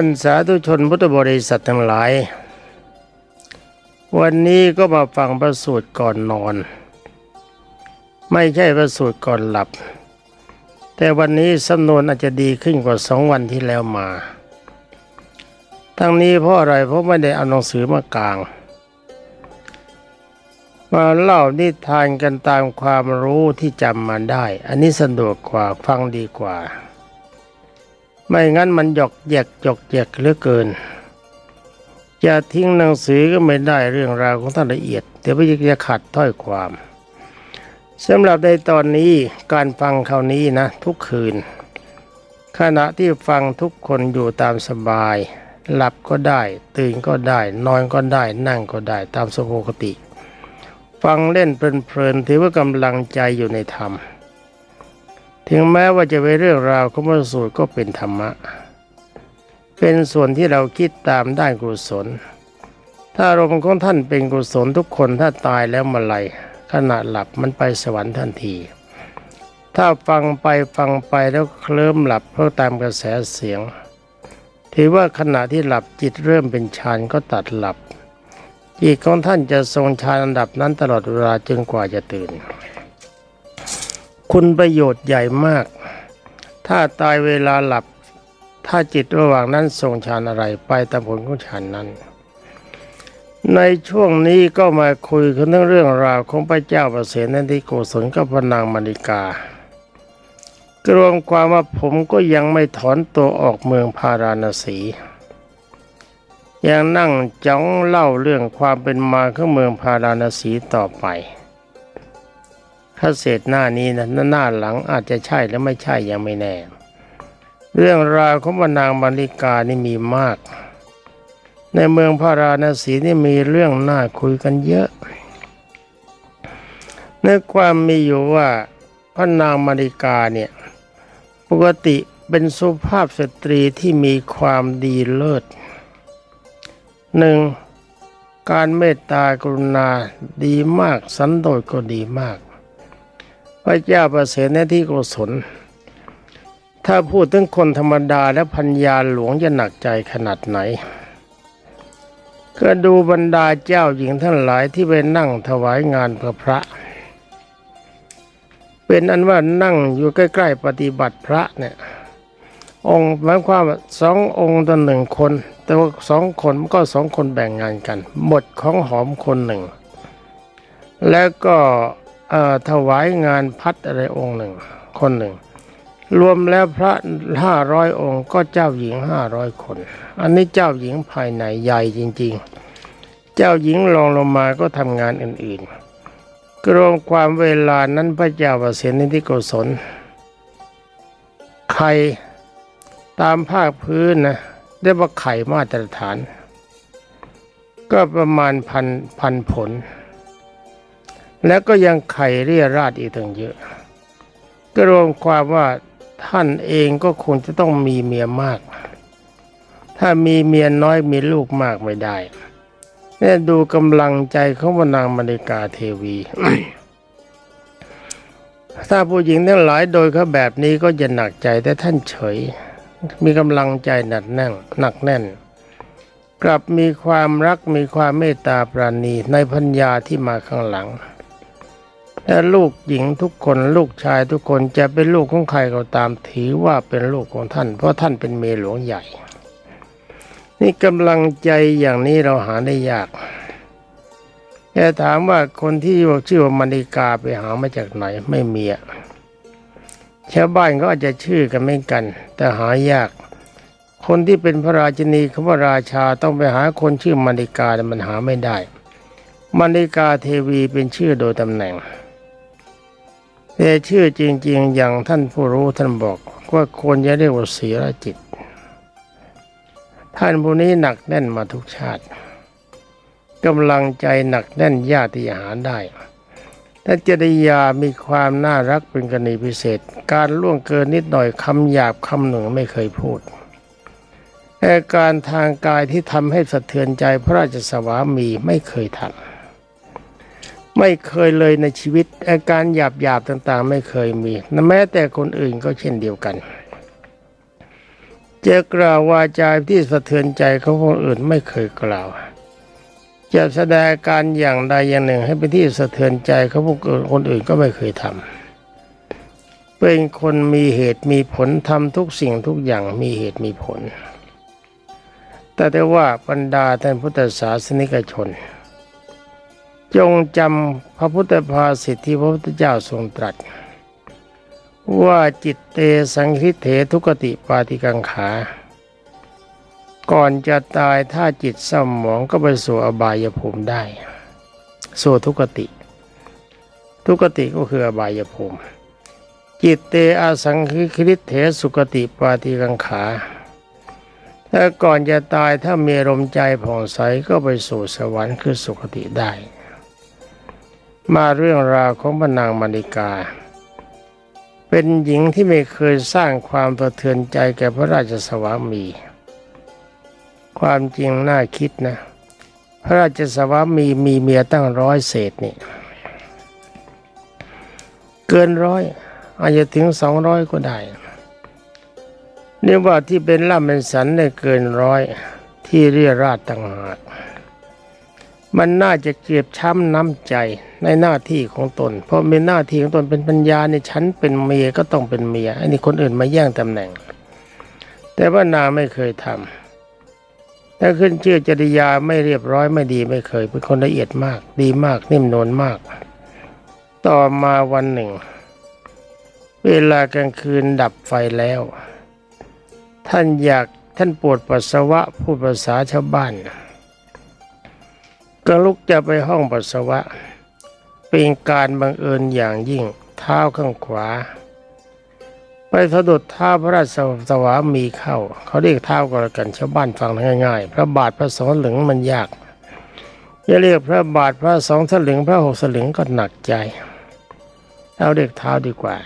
านสาธุชนพุทธบริษัททั้งหลาย วันนี้ก็มาฟังประสูตรก่อนนอน ไม่ใช่ประสูตรก่อนหลับ แต่วันนี้สำนวนอาจจะดีขึ้นกว่าสองวันที่แล้วมา ทั้งนี้เพราะอะไรเพราะไม่ได้เอาหนังสือมากลาง มาเล่านิทานกันตามความรู้ที่จำมาได้ อันนี้สะดวกกว่าฟังดีกว่า ไม่งั้นมันหยอกแยกหยอกแยกเหลือเกินจะทิ้งหนังสือก็ไม่ได้เรื่องราวของท่านละเอียดเดี๋ยวไปจะขัดถ้อยความสำหรับในตอนนี้การฟังคราวนี้นะ ทุกคืน ขณะที่ฟังทุกคนอยู่ตามสบาย หลับก็ได้ ตื่นก็ได้ นอนก็ได้ นั่งก็ได้ตามสปกติ ฟังเล่นเพลินๆถือว่ากำลังใจอยู่ในธรรม ถึงแม้ว่าจะเป็นเรื่องราวของพระสูตรก็เป็นธรรมะ เป็นส่วนที่เราคิดตามด้านกุศล ถ้าอารมณ์ของท่านเป็นกุศลทุกคนถ้าตายแล้วมาไหลขณะหลับมันไปสวรรค์ทันที ถ้าฟังไปฟังไปแล้วเคลิ้มหลับเพราะตามกระแสเสียง ถือว่าขณะที่หลับจิตเริ่มเป็นฌานก็ตัดหลับจิตของท่านจะทรงฌานอันดับนั้นตลอดเวลาจนกว่าจะตื่น คุณประโยชน์ใหญ่มาก ถ้าตายเวลาหลับ ถ้าจิตระหว่างนั้นทรงฌานอะไรไปตามผลของฌานนั้น ในช่วงนี้ก็มาคุยกันเรื่องราวของพระเจ้าประเสนันทิโกศลกับพระนางมณิกากรวมความว่าผมก็ยังไม่ถอนตัวออกเมืองพาราณสี ยังนั่งจ้องเล่าเรื่องความเป็นมาของเมืองพาราณสีต่อไป ถ้าเศษหน้านี้นะหน้าหลังอาจจะใช่และไม่ใช่ยังไม่แน่ เรื่องราวของพระนางมาริกานี่มีมาก ในเมืองพาราณสีนี่มีเรื่องน่าคุยกันเยอะในความมีอยู่ว่าพระนางมาริกาเนี่ยปกติเป็นสุภาพสตรีที่มีความดีเลิศหนึ่งการเมตตากรุณาดีมาก สันโดษก็ดีมาก พระเจ้าประเสริฐในที่โกศล ถ้าพูดถึงคนธรรมดาและพัญญาหลวงจะหนักใจขนาดไหน ก็ดูบรรดาเจ้าหญิงทั้งหลายที่ไปนั่งถวายงานพระพระ เป็นอันว่านั่งอยู่ใกล้ ๆ ปฏิบัติพระเนี่ยองค์หมายความว่าสององค์ต่อหนึ่งคน แต่ว่าสองคนมันก็สองคนแบ่งงานกัน หมดของหอมคนหนึ่ง แล้วก็ ถวายงานพัดอะไรองค์หนึ่ง คนหนึ่ง รวมแล้วพระห้าร้อยองค์ก็เจ้าหญิงห้าร้อยคน อันนี้เจ้าหญิงภายในใหญ่จริง ๆ เจ้าหญิงรองลงมาก็ทำงานอื่นๆกรวมความเวลานั้นพระเจ้าประเสริฐนิติโกศลใครตามภาคพื้นนะได้ว่าไข่มาตรฐาน ก็ประมาณพันพันผล แล้วก็ยังไข่เรียราดอีกตั้งเยอะ ก็รวมความว่าท่านเองก็คงจะต้องมีเมียมาก ถ้ามีเมียน้อยมีลูกมากไม่ได้เนี่ยดูกำลังใจของพระนางมณิกาเทวี ถ้าผู้หญิงทั้งหลายโดยเขาแบบนี้ก็จะหนักใจแต่ท่านเฉย มีกำลังใจหนักแน่นหนักแน่น กลับมีความรักมีความเมตตาปราณีในพัญญาที่มาข้างหลัง และลูกหญิงทุกคนลูกชายทุกคนจะเป็นลูกของใครก็ตามถือว่าเป็นลูกของท่าน เพราะท่านเป็นเมียหลวงใหญ่ นี่กำลังใจอย่างนี้เราหาได้ยากแต่ถามว่าคนที่ชื่อว่ามณิกาไปหามาจากไหนไม่มีอะชาวบ้านก็อาจจะชื่อกันไม่กัน แต่หายาก คนที่เป็นพระราชนีเขาว่าราชาต้องไปหาคนชื่อมณิกาแต่มันหาไม่ได้มณิกาเทวีเป็นชื่อโดยตำแหน่ง แต่ชื่อจริง ๆ อย่างท่านผู้รู้ท่านบอกว่าควรจะเรียกว่าศีรจิต ท่านผู้นี้หนักแน่นมาทุกชาติกำลังใจหนักแน่นยากที่จะหาได้ถ้าจริยามีความน่ารักเป็นกรณีพิเศษ การล่วงเกินนิดหน่อยคำหยาบคำหนึ่งไม่เคยพูดแต่การทางกายที่ทำให้สะเทือนใจพระราชสวามีไม่เคยทำ ไม่เคยเลยในชีวิต อาการหยาบหยาบๆต่างๆ ไม่เคยมีแม้แต่คนอื่นก็เช่นเดียวกันจะกล่าววาจาที่สะเทือนใจเของคนอื่นไม่เคยกล่าว จะแสดงการอย่างใดอย่างหนึ่ง ให้เป็นที่สะเทือนใจเของผู้อื่นคนอื่นก็ไม่เคยทำเป็นคนมีเหตุมีผลทำทุกสิ่งทุกอย่างมีเหตุมีผล แต่ได้ว่าบรรดาท่านพุทธศาสนิกชน จงจำพระพุทธภาษิที่พระพุทธเจ้าทรงตรัส ว่าจิตเตสังคิเถทุกติปาติกังขา ก่อนจะตายถ้าจิตเศร้าหมองก็ไปสู่อบายภูมิได้ สู่ทุกติ ทุกติก็คืออบายภูมิ จิตเตอาสังคิคริเถสุกติปาติกังขาถ้าก่อนจะตายถ้ามีลมใจผ่องใสก็ไปสู่สวรรค์คือสุคติได้ มาเรื่องราวของพระนางมาริกา เป็นหญิงที่ไม่เคยสร้างความสะเทือนใจแก่พระราชสวามี ความจริงน่าคิดนะ พระราชสวามีมีเมียตั้งร้อยเศษนี่ เกินร้อยอาจจะถึงสองร้อยก็ได้เรียกว่าที่เป็นล่ำเป็นสันได้เกินร้อยที่เรียราดต่างหาก มันน่าจะเจ็บช้ำน้ำใจในหน้าที่ของตน เพราะเป็นหน้าที่ของตนเป็นปัญญาในฉันเป็นเมียก็ต้องเป็นเมียอันนี้คนอื่นมาแย่งตำแหน่ง แต่ว่านางไม่เคยทำถ้าขึ้นชื่อจริยาไม่เรียบร้อยไม่ดีไม่เคย เป็นคนละเอียดมาก ดีมากนิ่มนวลมาก ต่อมาวันหนึ่ง เวลากลางคืนดับไฟแล้ว ท่านอยากท่านปวดปัสสาวะพูดภาษาชาวบ้าน ก็ลุกจะไปห้องปัสสาวะ เป็นการบังเอิญอย่างยิ่งเท้าข้างขวา ไปสะดุดเท้าพระราชสวามีเข้า เขาเรียกเท้าก็แล้วกันชาวบ้านฟังง่ายๆ พระบาทพระสองหลึงมันยากจะเรียกพระบาทพระสองสลึงพระหกสลึงก็หนักใจเอาเรียกเท้าดีกว่า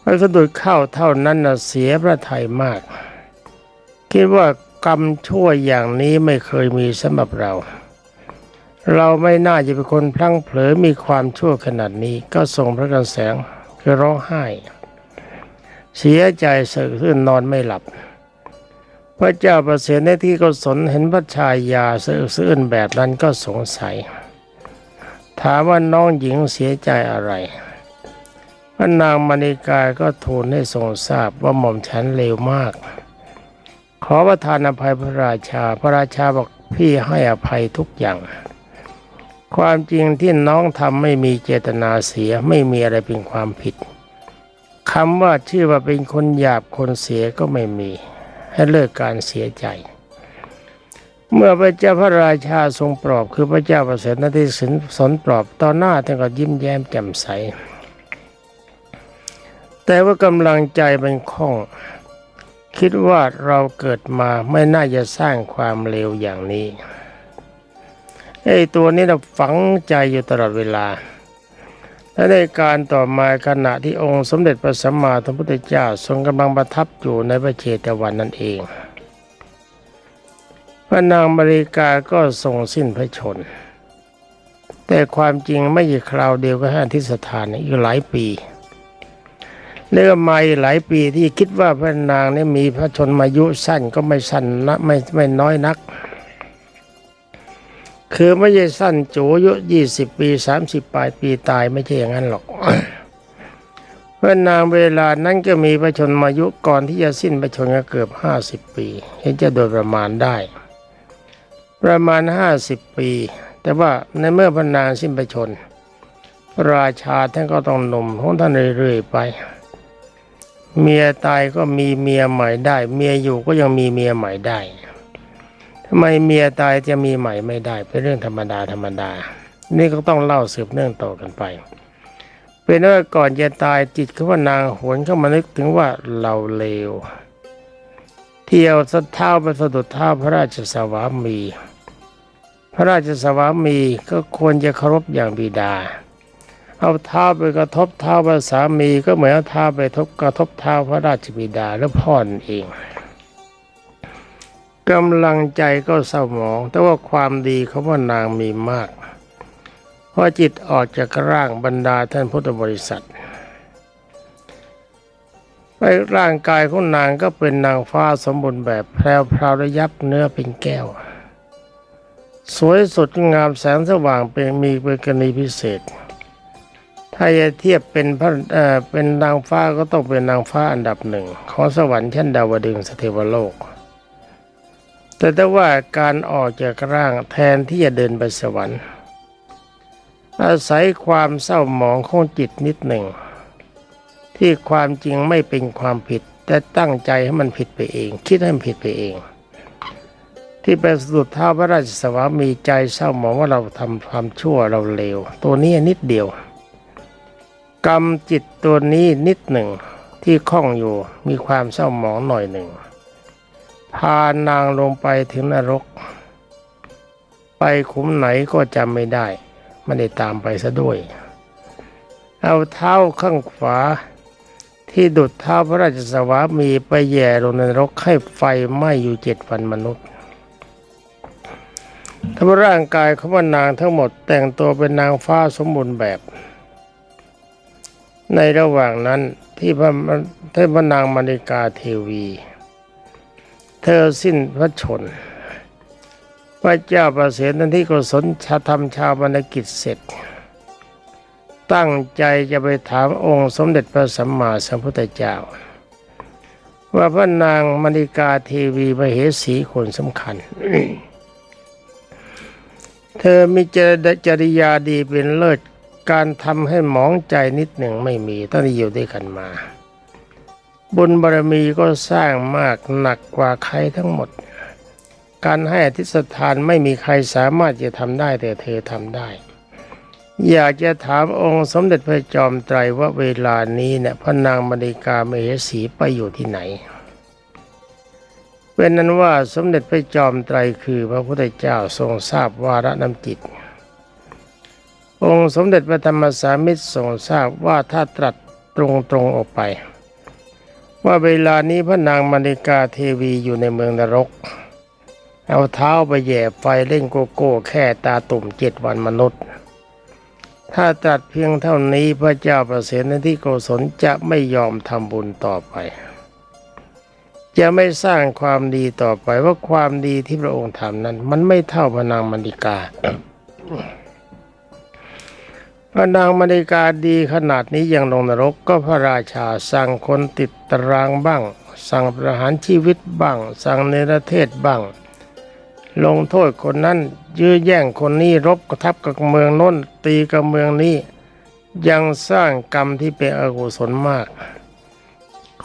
ไปสะดุดเข้าเท่านั้นนะเสียพระทัยมาก คิดว่า กรรมชั่วอย่างนี้ไม่เคยมีสำหรับเรา เราไม่น่าจะเป็นคนพลั้งเผลอมีความชั่วขนาดนี้ก็ส่งพระกันแสงคือร้องไห้ เสียใจเสื่อขึ้นนอนไม่หลับ พระเจ้าประเสริฐในที่ก็สนเห็นพระชายาเสื่อซื่นแบบนั้นก็สงสัย ถามว่าน้องหญิงเสียใจอะไรพระนางมณีกาก็ทูลให้ทรงทราบว่าหม่อมฉันเลวมาก ขอประทานอภัยพระราชา พระราชาบอกพี่ให้อภัยทุกอย่าง ความจริงที่น้องทำไม่มีเจตนาเสียไม่มีอะไรเป็นความผิดคำว่าชื่อว่าเป็นคนหยาบคนเสียก็ไม่มี ให้เลิกการเสียใจ เมื่อพระเจ้าพระราชาทรงปลอบคือพระเจ้าประเสริฐนาทีสินสนปลอบต่อหน้าท่านก็ยิ้มแย้มแจ่มใส แต่ว่ากำลังใจเป็นข้อง คิดว่าเราเกิดมาไม่น่าจะสร้างความเลวอย่างนี้ไอ้ตัวนี้เราฝังใจอยู่ตลอดเวลา และในการต่อมาขณะที่องค์สมเด็จพระสัมมาสัมพุทธเจ้าทรงกำลังประทับอยู่ในพระเชตวันนั่นเอง พระนางมาริกาก็ทรงสิ้นพระชน แต่ความจริงไม่ใช่คราวเดียวกับท่าทิสถานอีกหลายปี เรื่องมาหลายปีที่คิดว่าพระนางนี่มีพระชนมายุสั้นก็ไม่สั้นนะไม่ไม่น้อยนัก คือไม่ใช่สั้นจอายุยี่สิบปีสามสิบปลายปีตายไม่ใช่อย่างนั้นหรอกพระนางเวลานั้นก็มีพระชนมายุก่อนที่จะสิ้นพระชนก็เกือบห้าสิบปีเห็นจะโดยประมาณได้ ประมาณห้าสิบปี แต่ว่าในเมื่อพระนางสิ้นพระชน ราชาท่านก็ต้องหนุ่มของท่านเรื่อยๆไป เมียตายก็มีเมียใหม่ได้ เมียอยู่ก็ยังมีเมียใหม่ได้ทำไมเมียตายจะมีใหม่ไม่ได้ เป็นเรื่องธรรมดาธรรมดา นี่ก็ต้องเล่าสืบเนื่องต่อกันไป เป็นว่าก่อนจะตายจิตเขาว่านางหวนเข้ามานึกถึงว่าเราเลว เที่ยวสะเท้าไปสะดุดเท้าพระราชสวามี พระราชสวามีก็ควรจะเคารพอย่างบิดา เอาเท้าไปกระทบเท้าพระสามีก็เหมือนเอาเท้าไปทบกระทบเท้าพระราชบิดาและพ่อนเองกำลังใจก็เศร้าหมอง แต่ว่าความดีเขาว่านางมีมากเพราะจิตออกจากร่างบรรดาท่านพุทธบริษัทไอ้ร่างกายของนางก็เป็นนางฟ้าสมบูรณ์แบบแพรวพราวระยับเนื้อเป็นแก้ว สวยสดงามแสงสว่างเป็นมีเป็นกรณีพิเศษ ถ้าจะเทียบเป็นพระเอ่อเป็นนางฟ้าก็ต้องเป็นนางฟ้าอันดับหนึ่งของสวรรค์ชั้นดาวดึงสเทวโลก แต่ถ้าว่าการออกจากร่างแทนที่จะเดินไปสวรรค์ อาศัยความเศร้าหมองของจิตนิดหนึ่ง ที่ความจริงไม่เป็นความผิด แต่ตั้งใจให้มันผิดไปเอง คิดให้มันผิดไปเอง ที่ไปสุดเท้าพระราชสวามีใจเศร้าหมองว่าเราทำความชั่วเราเลว ตัวนี้นิดเดียว กรรมจิตตัวนี้นิดหนึ่งที่คล้องอยู่มีความเศร้าหมองหน่อยหนึ่ง พานางลงไปถึงนรก ไปขุมไหนก็จำไม่ได้ไม่ได้ตามไปซะด้วย เอาเท้าข้างขวา ที่ดุดเท้าพระราชสวามีไปแย่ลงในรกให้ไฟไหม้อยู่เจ็ดวันมนุษย์ทั้งร่างกายของนางทั้งหมดแต่งตัวเป็นนางฟ้าสมบูรณ์แบบ ในระหว่างนั้นที่พระที่พนางมณิกาเทวี เธอสิ้นพระชนม์พระเจ้าประเสนั้นที่กุศลชาธรรมชาวบรรกิจเสร็จ ตั้งใจจะไปถามองค์สมเด็จพระสัมมาสัมพุทธเจ้า ว่าพระนางมณิกาเทวีมเหสีคนสำคัญ เธอมีจริจริยาดีเป็นเลิศ การทำให้หมองใจนิดหนึ่งไม่มีตั้งแต่อยู่ด้วยกันมา บุญบารมีก็สร้างมากหนักกว่าใครทั้งหมด การให้อธิษฐานไม่มีใครสามารถจะทำได้แต่เธอทำได้ อยากจะถามองค์สมเด็จพระจอมไตรว่าเวลานี้เนี่ยพระนางมณิกาเมหสีไปอยู่ที่ไหนเป็นนั้นว่าสมเด็จพระจอมไตรคือพระพุทธเจ้าทรงทราบวาระน้ำจิต องค์สมเด็จพระธรรมสามิตรทรงทราบว่าถ้าตรัสตรงๆออกไป ว่าเวลานี้พระนางมณิกาเทวีอยู่ในเมืองนรก เอาเท้าไปแย่ไฟเล่นโกโก้แค่ตาตุ่มเจ็ดวันมนุษย์ ถ้าตรัสเพียงเท่านี้พระเจ้าประเสริฐที่โกศลจะไม่ยอมทำบุญต่อไป จะไม่สร้างความดีต่อไปว่าความดีที่พระองค์ทำนั้น มันไม่เท่าพระนางมณิกา พระนางมณิกาดีขนาดนี้ยังลงนรกก็พระราชาสั่งคนติดตารางบ้าง สั่งประหารชีวิตบ้าง สั่งเนรเทศบ้าง ลงโทษคนนั้นยื้อแย่งคนนี้รบกระทับกับเมืองโน้นตีกับเมืองนี้ ยังสร้างกรรมที่เป็นอกุศลมาก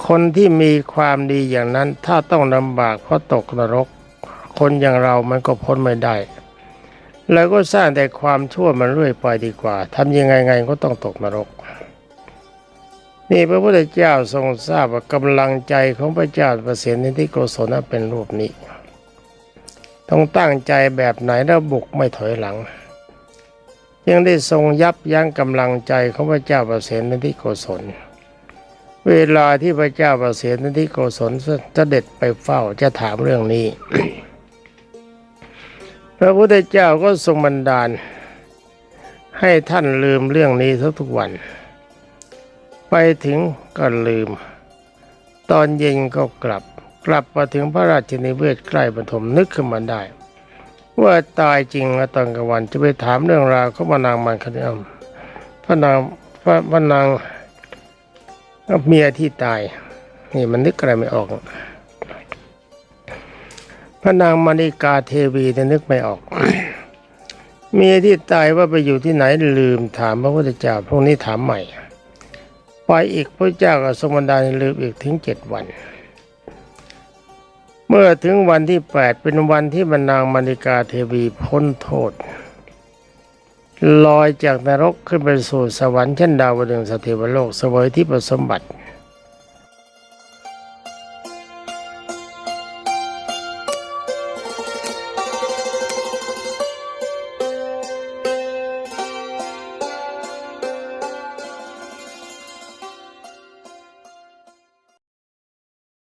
คนที่มีความดีอย่างนั้นถ้าต้องลำบากเพราะตกนรก คนอย่างเรามันก็พ้นไม่ได้ แล้วก็สร้างแต่ความชั่วมันเรื่อยไปดีกว่าทำยังไงไงก็ต้องตกนรก นี่พระพุทธเจ้าทรงทราบว่ากำลังใจของพระเจ้าประเสริฐในที่โกศลเป็นรูปนี้ ต้องตั้งใจแบบไหนแล้วบุกไม่ถอยหลัง ยังได้ทรงยับยั้งกำลังใจของพระเจ้าประเสริฐในที่โกศลเวลาที่พระเจ้าประเสริฐในที่โกศลเสด็จไปเฝ้าจะถามเรื่องนี้ พระพุทธเจ้าก็ทรงบันดาล ให้ท่านลืมเรื่องนี้ทุกๆวัน ไปถึงก็ลืม ตอนเย็นก็กลับ กลับมาถึงพระราชนิเวศใกล้ปฐมนึกขึ้นมาได้ ว่าตายจริงแล้วตอนกลางวันจะไปถามเรื่องราวเของพนางมันคณีอมพระนางพระพระนางเมียที่ตาย นี่มันนึกอะไรไม่ออก พระนางมณิกาเทวีแต่นึกไม่ออก เมียที่ตายว่าไปอยู่ที่ไหนลืมถามพระพุทธเจ้าพรุ่งนี้ถามใหม่ไปอีกพระเจ้าก็ทรงบันดาลให้ลืมอีกถึงเจ็ดวัน เมื่อถึงวันที่แปดเป็นวันที่บรรนางมณิกาเทวีพ้นโทษ ลอยจากนรกขึ้นไปสู่สวรรค์ชั้นดาวดึงสเทวโลกสวยที่ประสมบัติ